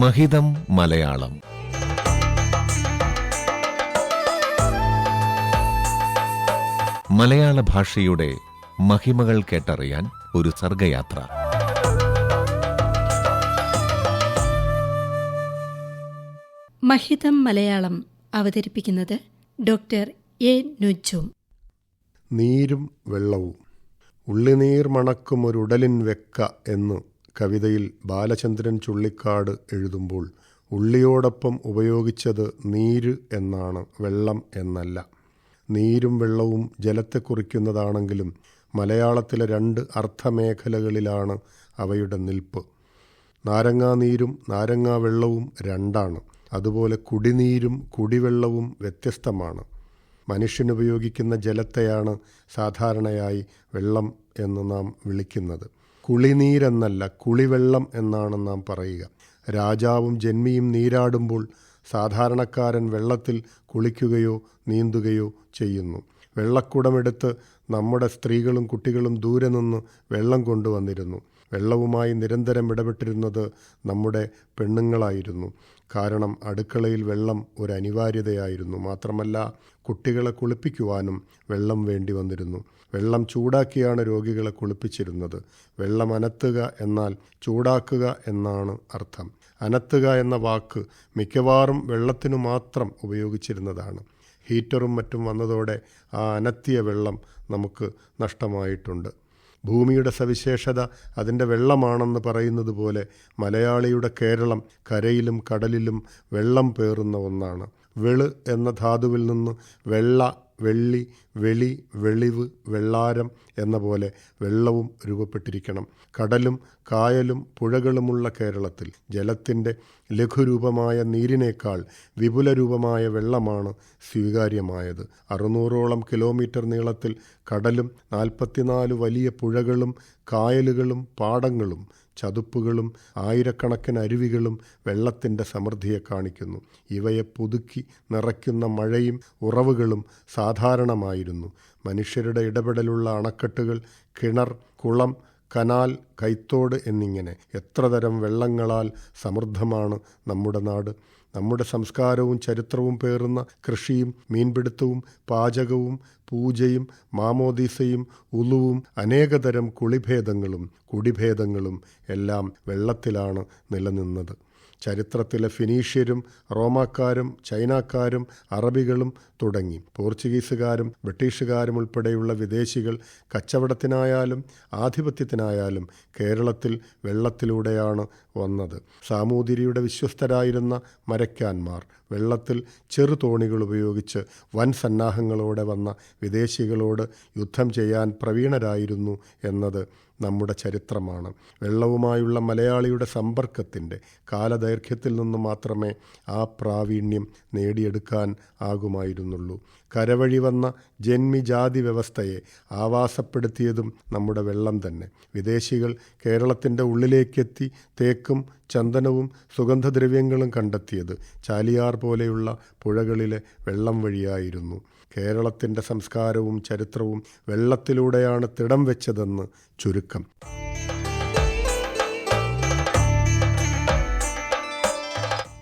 മഹിതം മലയാളം. മലയാള ഭാഷയുടെ മഹിമകൾ കേട്ടറിയാൻ ഒരു സർഗയാത്ര. മഹിതം മലയാളം അവതരിപ്പിക്കുന്നത് ഡോക്ടർ എ നുജും. നീരും വെള്ളവും. ഉള്ളിനീർ മണക്കും ഒരു ഉടലിൻ വെക്ക എന്ന് കവിതയിൽ ബാലചന്ദ്രൻ ചുള്ളിക്കാട് എഴുതുമ്പോൾ ഉള്ളിയോടൊപ്പം ഉപയോഗിച്ചത് നീര് എന്നാണ് വെള്ളം എന്നല്ല. നീരും വെള്ളവും ജലത്തെ കുറിക്കുന്നതാണെങ്കിലും മലയാളത്തിലെ രണ്ട് അർത്ഥമേഖലകളിലാണ് അവയുടെ നിൽപ്പ്. നാരങ്ങാനീരും നാരങ്ങാ വെള്ളവും രണ്ടാണ്. അതുപോലെ കുടിനീരും കുടിവെള്ളവും വ്യത്യസ്തമാണ്. മനുഷ്യനുപയോഗിക്കുന്ന ജലത്തെയാണ് സാധാരണയായി വെള്ളം എന്ന് നാം വിളിക്കുന്നത്. കുളിനീരെന്നല്ല കുളിവെള്ളം എന്നാണ് നാം പറയുക. രാജാവും ജന്മിയും നീരാടുമ്പോൾ സാധാരണക്കാരൻ വെള്ളത്തിൽ കുളിക്കുകയോ നീന്തുകയോ ചെയ്യുന്നു. വെള്ളക്കുടമെടുത്ത് നമ്മുടെ സ്ത്രീകളും കുട്ടികളും ദൂരെ നിന്ന് വെള്ളം കൊണ്ടുവന്നിരുന്നു. വെള്ളവുമായി നിരന്തരം ഇടപെട്ടിരുന്നത് നമ്മുടെ പെണ്ണുങ്ങളായിരുന്നു. കാരണം അടുക്കളയിൽ വെള്ളം ഒരു അനിവാര്യതയായിരുന്നു. മാത്രമല്ല കുട്ടികളെ കുളിപ്പിക്കുവാനും വെള്ളം വേണ്ടി വന്നിരുന്നു. വെള്ളം ചൂടാക്കിയാണ് രോഗികളെ കുളിപ്പിച്ചിരുന്നത്. വെള്ളം അനത്തുക എന്നാൽ ചൂടാക്കുക എന്നാണ് അർത്ഥം. അനത്തുക എന്ന വാക്ക് മിക്കവാറും വെള്ളത്തിനു മാത്രം ഉപയോഗിച്ചിരുന്നതാണ്. ഹീറ്ററും മറ്റും വന്നതോടെ ആ അനത്തിയ വെള്ളം നമുക്ക് നഷ്ടമായിട്ടുണ്ട്. ഭൂമിയുടെ സവിശേഷത അതിന്റെ വെള്ളമാണെന്ന് പറയുന്നത് പോലെ മലയാളിയുടെ കേരളം കരയിലും കടലിലും വെള്ളം പേറുന്ന ഒന്നാണ്. വെൾ എന്ന ധാതുവിൽ നിന്ന് വെള്ള വെള്ളി വെളി വെളിവ് വെള്ളാരം എന്ന പോലെ വെള്ളവും രൂപപ്പെട്ടിരിക്കണം. കടലും കായലും പുഴകളുമുള്ള കേരളത്തിൽ ജലത്തിന്റെ ലഘുരൂപമായ നീരിനേക്കാൾ വിപുലരൂപമായ വെള്ളമാണ് സ്വീകാര്യമായത്. അറുന്നൂറോളം കിലോമീറ്റർ നീളത്തിൽ കടലും നാൽപ്പത്തിനാല് വലിയ പുഴകളും കായലുകളും പാടങ്ങളും ചതുപ്പുകളും ആയിരക്കണക്കിന് അരുവികളും വെള്ളത്തിന്റെ സമൃദ്ധിയെ കാണിക്കുന്നു. ഇവയെ പുതുക്കി നിറയ്ക്കുന്ന മഴയും ഉറവുകളും സാധാരണമായിരുന്നു. മനുഷ്യരുടെ ഇടപെടലുള്ള അണക്കെട്ടുകൾ കിണർ കുളം കനാൽ കൈത്തോട് എന്നിങ്ങനെ എത്ര തരം വെള്ളങ്ങളാൽ സമൃദ്ധമാണ് നമ്മുടെ നാട്. നമ്മുടെ സംസ്കാരവും ചരിത്രവും പേറുന്ന കൃഷിയും മീൻപിടുത്തവും പാചകവും പൂജയും മാമോദീസയും ഉളുവും അനേകതരം കുളിഭേദങ്ങളും കുടിഭേദങ്ങളും എല്ലാം വെള്ളത്തിലാണ് നിലനിന്നത്. ചരിത്രത്തിലെ ഫിനീഷ്യരും റോമാക്കാരും ചൈനക്കാരും അറബികളും തുടങ്ങി. പോർച്ചുഗീസുകാരും ബ്രിട്ടീഷുകാരും ഉൾപ്പെടെയുള്ള വിദേശികൾ കച്ചവടത്തിനായാലും ആധിപത്യത്തിനായാലും കേരളത്തിൽ വെള്ളത്തിലൂടെയാണ് വന്നത്. സാമൂതിരിയുടെ വിശ്വസ്തരായിരുന്ന മരക്കാന്മാർ വെള്ളത്തിൽ ചെറുതോണികൾ ഉപയോഗിച്ച് വൻ സന്നാഹങ്ങളോടെ വന്ന വിദേശികളോട് യുദ്ധം ചെയ്യാൻ പ്രവീണരായിരുന്നു എന്നത് നമ്മുടെ ചരിത്രമാണ്. വെള്ളവുമായുള്ള മലയാളിയുടെ സമ്പർക്കത്തിന്റെ കാലദൈർഘ്യത്തിൽ നിന്ന് മാത്രമേ ആ പ്രാവീണ്യം നേടിയെടുക്കാൻ ആകുമായിരുന്നുള്ളൂ. കരവഴി വന്ന ജന്മിജാതി വ്യവസ്ഥയെ ആവാസപ്പെടുത്തിയതും നമ്മുടെ വെള്ളം തന്നെ. വിദേശികൾ കേരളത്തിന്റെ ഉള്ളിലേക്കെത്തി തേക്കും ചന്ദനവും സുഗന്ധദ്രവ്യങ്ങളും കണ്ടെത്തിയത് ചാലിയാർ പോലെയുള്ള പുഴകളിലെ വെള്ളം വഴിയായിരുന്നു. കേരളത്തിന്റെ സംസ്കാരവും ചരിത്രവും വെള്ളത്തിലൂടെയാണ് തിടം വെച്ചതെന്ന് ചുരുക്കം.